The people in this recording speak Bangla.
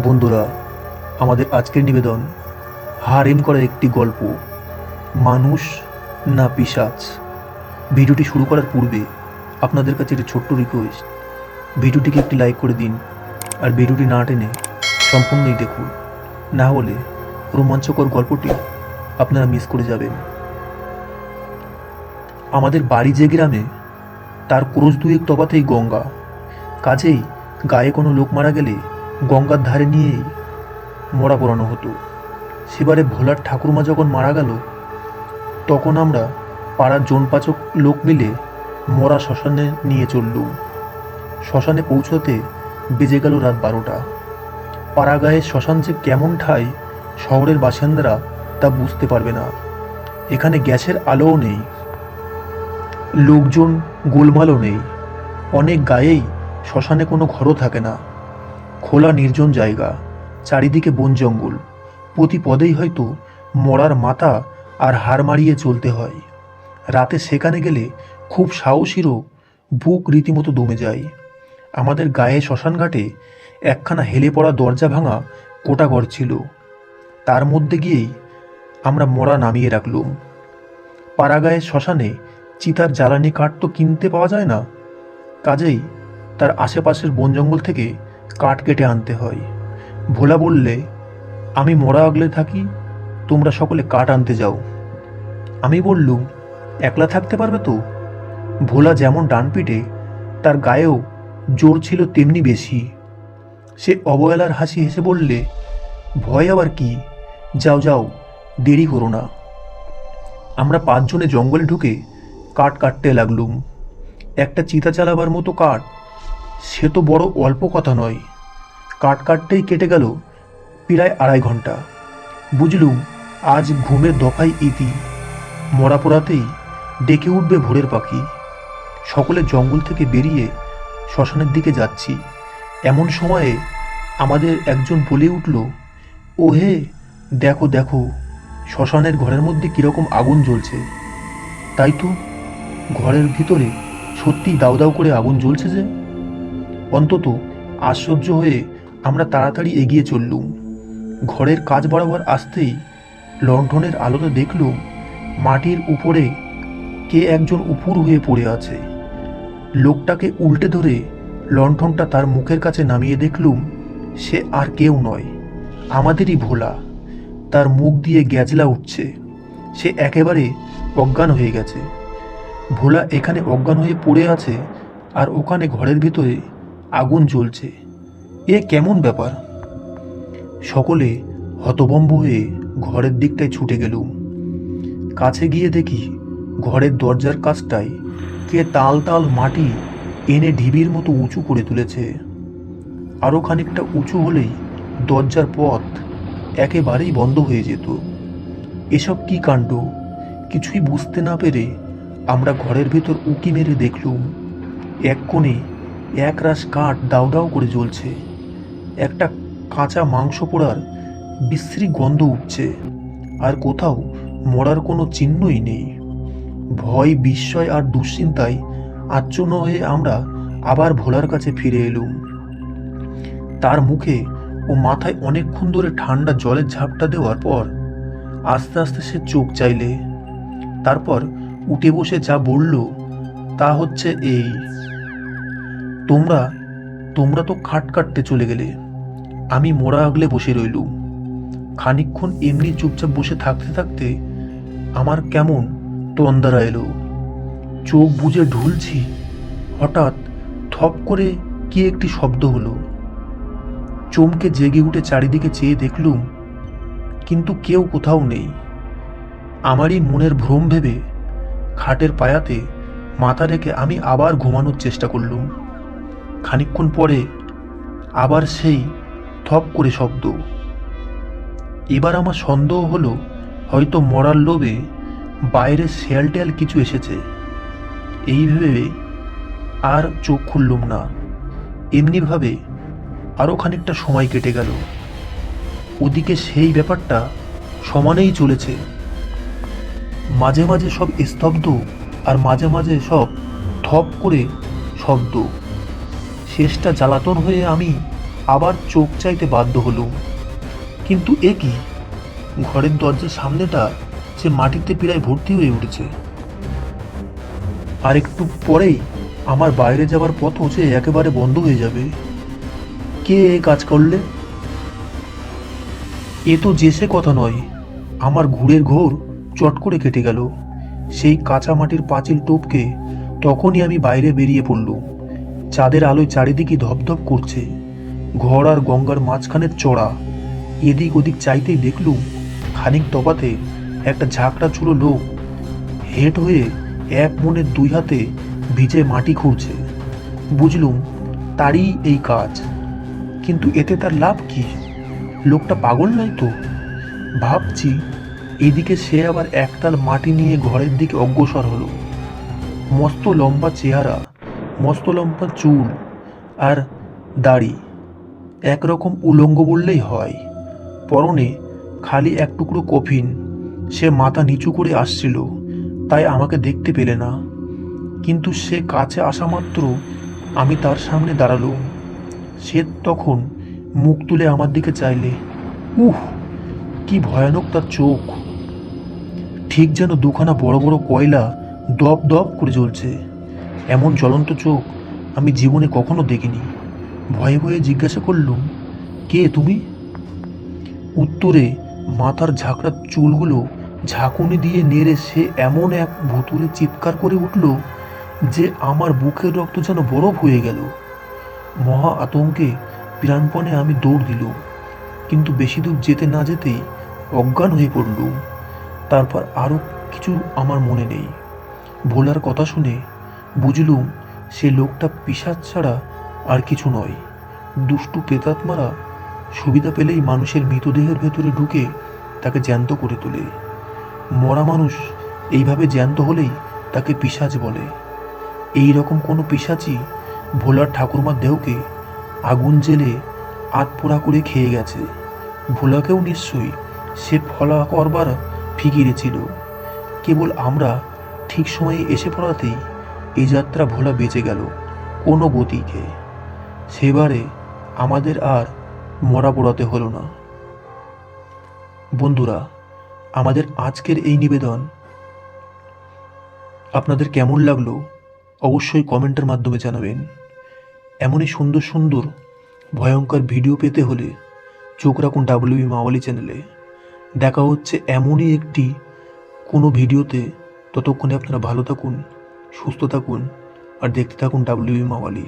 বন্ধুরা, আমাদের আজকের নিবেদন হারেম করা একটি গল্প, মানুষ না পিসাচ ভিডিওটি শুরু করার পূর্বে আপনাদের কাছে একটি ছোট্ট রিকোয়েস্ট ভিডিওটিকে একটি লাইক করে দিন আর ভিডিওটি না টেনে সম্পূর্ণই দেখুন। না হলে রোমাঞ্চকর গল্পটি আপনারা মিস করে যাবেন। আমাদের বাড়ি যে গ্রামে তার ক্রোশ দুয়েক তফাতেই গঙ্গা। কাজেই গায়ে কোনো লোক মারা গেলে গঙ্গার ধারে নিয়েই মরা পড়ানো হতো। সেবারে ভোলার ঠাকুরমা যখন মারা গেল, তখন আমরা পাড়ার জনপাচক লোক মিলে মরা শ্মশানে নিয়ে চললুম। শ্মশানে পৌঁছতে বেজে গেল রাত বারোটা। পাড়া গায়ে শ্মশান যে কেমন ঠাই, শহরের বাসিন্দারা তা বুঝতে পারবে না। এখানে গ্যাসের আলোও নেই, লোকজন গোলমালও নেই। অনেক গায়েই শ্মশানে কোনো ঘরও থাকে না। খোলা নির্জন জায়গা, চারিদিকে বন জঙ্গল। প্রতি পদেই হয়তো মরার মাথা আর হাড় মারিয়ে চলতে হয়। রাতে সেখানে গেলে খুব সাহসীরও বুক রীতিমতো দমে যায়। আমাদের গায়ে শ্মশানঘাটে একখানা হেলে পড়া দরজা ভাঙা কোটাঘর ছিল। তার মধ্যে গিয়েই আমরা মরা নামিয়ে রাখলুম। পাড়াগায়ের শ্মশানে চিতার জ্বালানি কাঠ তো কিনতে পাওয়া যায় না? কাজেই তার আশেপাশের বন জঙ্গল থেকে কাঠ কেটে আনতে হয়। ভোলা বললে, আমি মরা আগলে থাকি, তোমরা সকলে কাঠ আনতে যাও। আমি বললুম, একলা থাকতে পারবে তো? ভোলা যেমন ডান পিঠে, তার গায়েও জোর ছিল তেমনি বেশি। সে অবহেলার হাসি হেসে বললে, ভয় আবার কি? যাও যাও, দেরি করো না। আমরা পাঁচজনে জঙ্গলে ঢুকে কাঠ কাটতে লাগলুম। একটা চিতা চালাবার মতো কাঠ সে তো বড় অল্প কথা নয়। কাট কাটতেই কেটে গেল প্রায় আড়াই ঘণ্টা। বুঝলুম, আজ ঘুমের দফায় ইতি। মরা পোড়াতেই ডেকে উঠবে ভোরের পাখি। সকলে জঙ্গল থেকে বেরিয়ে শ্মশানের দিকে যাচ্ছি। এমন সময়ে আমাদের একজন বলে উঠল ও হে দেখো দেখো, শ্মশানের ঘরের মধ্যে কীরকম আগুন জ্বলছে। তাই তো ঘরের ভিতরে সত্যিই দাউ দাউ করে আগুন জ্বলছে যে। অন্তত আশ্চর্য হয়ে আমরা তাড়াতাড়ি এগিয়ে চললুম। ঘরের কাজ বরাবর আসতেই লণ্ঠনের আলোতে দেখলুম মাটির উপরে কে একজন উপুর হয়ে পড়ে আছে। লোকটাকে উল্টে ধরে লণ্ঠনটা তার মুখের কাছে নামিয়ে দেখলুম সে আর কেউ নয়, আমাদেরই ভোলা। তার মুখ দিয়ে গ্যাজলা উঠছে, সে একেবারে অজ্ঞান হয়ে গেছে। ভোলা এখানে অজ্ঞান হয়ে পড়ে আছে আর ওখানে ঘরের ভিতরে আগুন জ্বলছে। এ কেমন ব্যাপার? সকলে হতভম্ব হয়ে ঘরের দিকটায় ছুটে গেলুম। কাছে গিয়ে দেখি ঘরের দরজার কাছটায় কে তাল তাল মাটি এনে ঢিবির মতো উঁচু করে তুলেছে। আরও খানিকটা উঁচু হলেই দরজার পথ একেবারেই বন্ধ হয়ে যেত। এসব কি কাণ্ড? কিছুই বুঝতে না পেরে আমরা ঘরের ভেতর উঁকি মেরে দেখলুম, এক কোণে এক রাশ কাঠ দাউ দাউ করে জ্বলছে। একটা কাঁচা মাংস পোড়ার বিশ্রী গন্ধ উঠছে আর কোথাও মরার কোনো চিহ্নই নেই। ভয়, বিস্ময় আর দুশ্চিন্তায় আচ্ছন্ন হয়ে আমরা আবার ভোলার কাছে ফিরে এলুম। তার মুখে ও মাথায় অনেকক্ষণ ধরে ঠান্ডা জলের ঝাপটা দেওয়ার পর আস্তে আস্তে সে চোখ চাইলে। তারপর উঠে বসে যা বলল, তা হচ্ছে এই। তোমরা তোমরা তো খাট কাটতে চলে গেলে। আমি মোড়া আগলে বসে রইলুম। খানিকক্ষণ এমনি চুপচাপ বসে থাকতে থাকতে আমার কেমন তন্দারা এলো। চোখ বুজে ঢুলছি, হঠাৎ থপ করে কি একটি শব্দ হলো। চমকে জেগে উঠে চারিদিকে চেয়ে দেখলুম, কিন্তু কেউ কোথাও নেই। আমারই মনের ভ্রম ভেবে খাটের পায়াতে মাথা রেখে আমি আবার ঘুমানোর চেষ্টা করলুম। খানিকক্ষণ পরে আবার সেই থপ করে শব্দ। এবার আমার সন্দেহ হলো, হয়তো মরার লোভে বাইরে শেয়াল টেয়াল কিছু এসেছে। এই ভেবে আর চোখ খুললুম না। এমনিভাবে আরও খানিকটা সময় কেটে গেল। ওদিকে সেই ব্যাপারটা সমানেই চলেছে। মাঝে মাঝে সব স্তব্ধ আর মাঝে মাঝে সব থপ করে শব্দ। শেষটা জ্বালাতন হয়ে আমি আবার চোখ চাইতে বাধ্য হলুম। কিন্তু এ কি? ঘরের দরজার সামনেটা সে মাটিতে প্রায় ভর্তি হয়ে উঠেছে। আর একটু পরেই আমার বাইরে যাওয়ার পথও যে একেবারে বন্ধ হয়ে যাবে। কে এ কাজ করলে? এ তো যে সে কথা নয়, আমার ঘুরের ঘোর চট করে কেটে গেল। সেই কাঁচা মাটির পাঁচিল টপকে তখনই আমি বাইরে বেরিয়ে পড়লুম। চাঁদের আলোয় চারিদিকে ধপধপ করছে। ঘর আর গঙ্গার মাঝখানের চড়া। এদিক ওদিক চাইতেই দেখলুম খানিক তফাতে একটা ঝাঁকড়া চুলো লোক হেঁট হয়ে এক মনের দুই হাতে ভিজে মাটি খুঁড়ছে। বুঝলুম তারই এই কাজ। কিন্তু এতে তার লাভ কি? লোকটা পাগল নয় তো? ভাবছি এদিকে সে আবার একতাল মাটি নিয়ে ঘরের দিকে অগ্রসর হলো। মস্ত লম্বা চেহারা। মস্ত লম্বা চুল আর দাড়ি একরকম উলঙ্গ বললেই হয়। পরনে খালি এক টুকরো কফিন। সে মাথা নিচু করে আসছিল, তাই আমাকে দেখতে পেলে না। কিন্তু সে কাছে আসা মাত্র আমি তার সামনে দাঁড়ালুম। সে তখন মুখ তুলে আমার দিকে চাইলে, উহ, কি ভয়ানক তার চোখ। ঠিক যেন দুখানা বড় বড় কয়লা দপ দপ করে জ্বলছে। এমন জ্বলন্ত চোখ আমি জীবনে কখনো দেখিনি। ভয়ে ভয়ে জিজ্ঞাসা করলুম, কে তুমি? উত্তরে মাথার ঝাঁকড়ার চুলগুলো ঝাঁকুনি দিয়ে নেড়ে সে এমন এক ভুতুরে চিৎকার করে উঠল যে আমার বুকের রক্ত যেন বরফ হয়ে গেল। মহা আতঙ্কে প্রাণপণে আমি দৌড় দিলুম, কিন্তু বেশি দূর যেতে না যেতেই অজ্ঞান হয়ে পড়লুম। তারপর আরও কিছু আমার মনে নেই। ভোলার কথা শুনে বুঝলুম, সে লোকটা পিসাজ ছাড়া আর কিছু নয়। দুষ্টু প্রেতাত্মারা সুবিধা পেলেই মানুষের মৃতদেহের ভেতরে ঢুকে তাকে জ্যান্ত করে তোলে। মরা মানুষ এইভাবে জ্যান্ত হলেই তাকে পিসাজ বলে। এই রকম কোনো পিসাচই ভোলার ঠাকুরমার দেহকে আগুন জেলে আতপোড়া করে খেয়ে গেছে। ভোলাকেও নিশ্চয়ই সে ফলা করবার ফিকিরে ছিল। কেবল আমরা ঠিক সময়ে এসে পড়াতেই এই যাত্রা ভোলা বেঁচে গেল কোনো গতিকে। সেবারে আমাদের আর মরা পোড়াতে হলো না। বন্ধুরা, আমাদের আজকের এই নিবেদন আপনাদের কেমন লাগল অবশ্যই কমেন্টের মাধ্যমে জানাবেন। এমনই সুন্দর সুন্দর ভয়ঙ্কর ভিডিও পেতে হলে চোখ রাখুন ডাব্লিউবি মাওয়ালি চ্যানেলে। দেখা হচ্ছে এমনই একটি কোনো ভিডিওতে। ততক্ষণে আপনারা ভালো থাকুন। সুস্থ থাকুন আর দেখতে থাকুন ডাব্লিউ মাওয়ালি